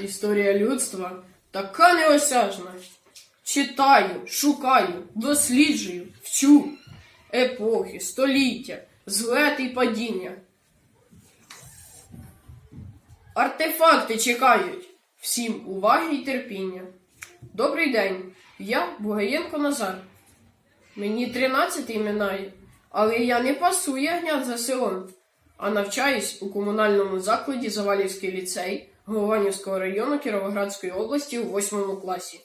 Історія людства така неосяжна. Читаю, шукаю, досліджую, вчу епохи, століття, злети й падіння. Артефакти чекають. Всім уваги й терпіння. Добрий день, я Бугаєнко Назар. Мені 13 минає, але я не пасу ягнят за селом, а навчаюсь у комунальному закладі Завалівський ліцей Голованівського району Кіровоградської області у 8 класі.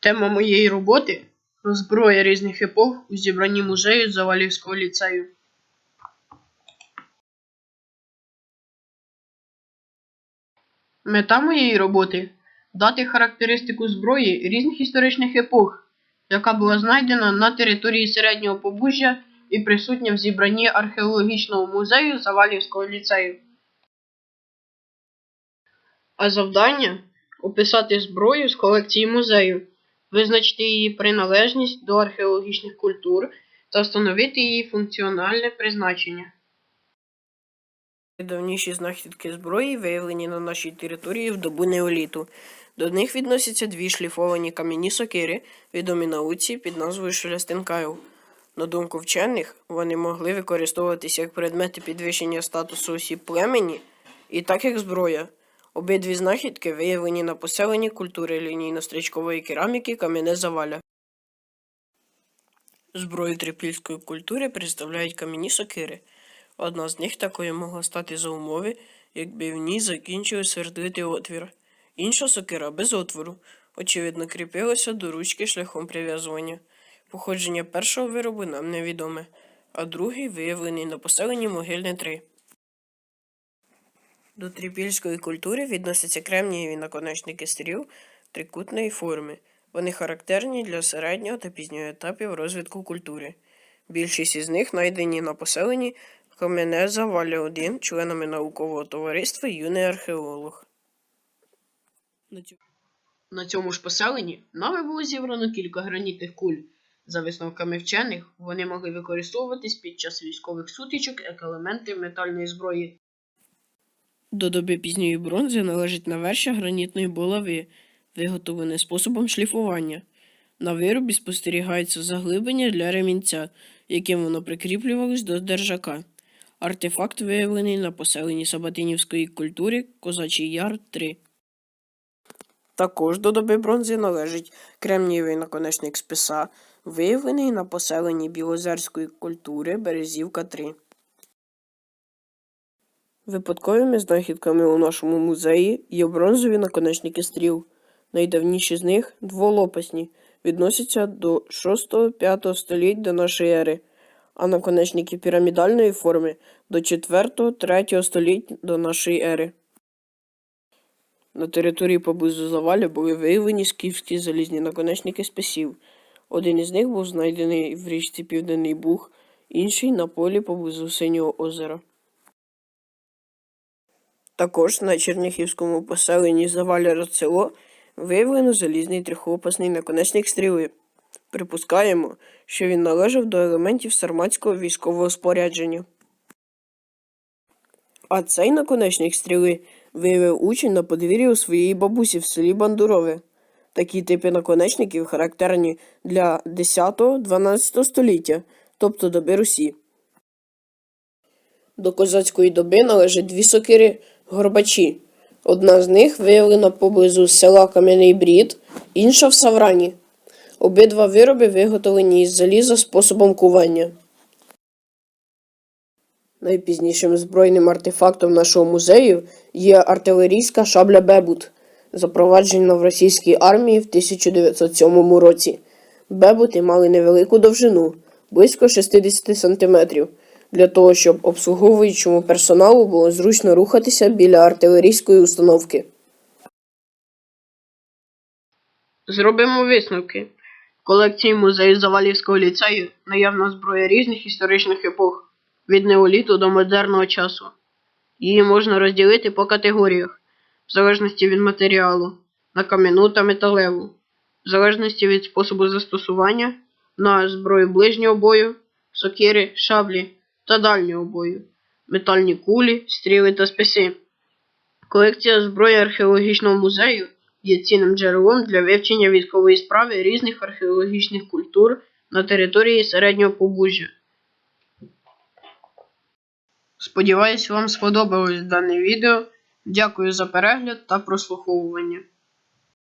Тема моєї роботи зброя різних епох у зібранні музею Завалівського ліцею. Мета моєї роботи дати характеристику зброї різних історичних епох, яка була знайдена на території середнього Побужжя і присутня в зібранні археологічного музею Завалівського ліцею. А завдання описати зброю з колекції музею, визначити її приналежність до археологічних культур та встановити її функціональне призначення. Найдавніші знахідки зброї виявлені на нашій території в добу неоліту. До них відносяться дві шліфовані кам'яні сокири, відомі науці під назвою шелястинкаїв. На думку вчених, вони могли використовуватися як предмети підвищення статусу осіб племені і так як зброя. Обидві знахідки виявлені на поселенні культури лінійно-стрічкової кераміки кам'яне заваля. Зброю трипільської культури представляють кам'яні сокири. Одна з них такою могла стати за умови, якби в ній закінчили сердитий отвір. Інша сокира без отвору, очевидно, кріпилася до ручки шляхом прив'язування. Походження першого виробу нам невідоме, а другий виявлений на поселенні Могильне 3. До трипільської культури відносяться кремнієві наконечники стріл трикутної форми. Вони характерні для середнього та пізнього етапів розвитку культури. Більшість із них знайдені на поселенні Кам'яне Заваля 1 членами наукового товариства Юний археолог. На цьому ж поселенні нами було зібрано кілька гранітних куль. За висновками вчених, вони могли використовуватись під час військових сутичок як елементи метальної зброї. До доби пізньої бронзи належить навершя гранітної булави, виготовлене способом шліфування. На виробі спостерігається заглиблення для ремінця, яким воно прикріплювалось до держака. Артефакт виявлений на поселенні Сабатинівської культури Козачий Яр 3. Також до доби бронзи належить кремнієвий наконечник списа, виявлений на поселенні Білозерської культури Березівка 3. Випадковими знахідками у нашому музеї є бронзові наконечники стріл. Найдавніші з них дволопасні, відносяться до 6-5 століть до нашої ери, а наконечники пірамідальної форми до 4-3 століть до нашої ери. На території поблизу Заваля були виявлені скіфські залізні наконечники списів. Один із них був знайдений в річці Південний Буг, інший на полі поблизу Синього озера. Також на Черняхівському поселенні Заваля Рацело виявлено залізний трьохлопасний наконечник стріли. Припускаємо, що він належав до елементів сарматського військового спорядження. А цей наконечник стріли виявив учень на подвір'ї у своїй бабусі в селі Бандурове. Такі типи наконечників характерні для 10-12 століття, тобто доби Русі. До козацької доби належать дві сокири горбачі. Одна з них виявлена поблизу села Кам'яний Брід, інша в Саврані. Обидва вироби виготовлені із заліза способом кування. Найпізнішим збройним артефактом нашого музею є артилерійська шабля Бебут, запроваджена в російській армії в 1907 році. Бебути мали невелику довжину близько 60 см, для того, щоб обслуговуючому персоналу було зручно рухатися біля артилерійської установки. Зробимо висновки. В колекції музею Завалівського ліцею наявна зброя різних історичних епох від неоліту до модерного часу. Її можна розділити по категоріях, в залежності від матеріалу, на кам'яну та металеву, в залежності від способу застосування на зброю ближнього бою, сокири, шаблі та дальнього бою, метальні кулі, стріли та списи. Колекція зброї археологічного музею є цінним джерелом для вивчення військової справи різних археологічних культур на території середнього Побужжя. Сподіваюсь, вам сподобалось дане відео. Дякую за перегляд та прослуховування.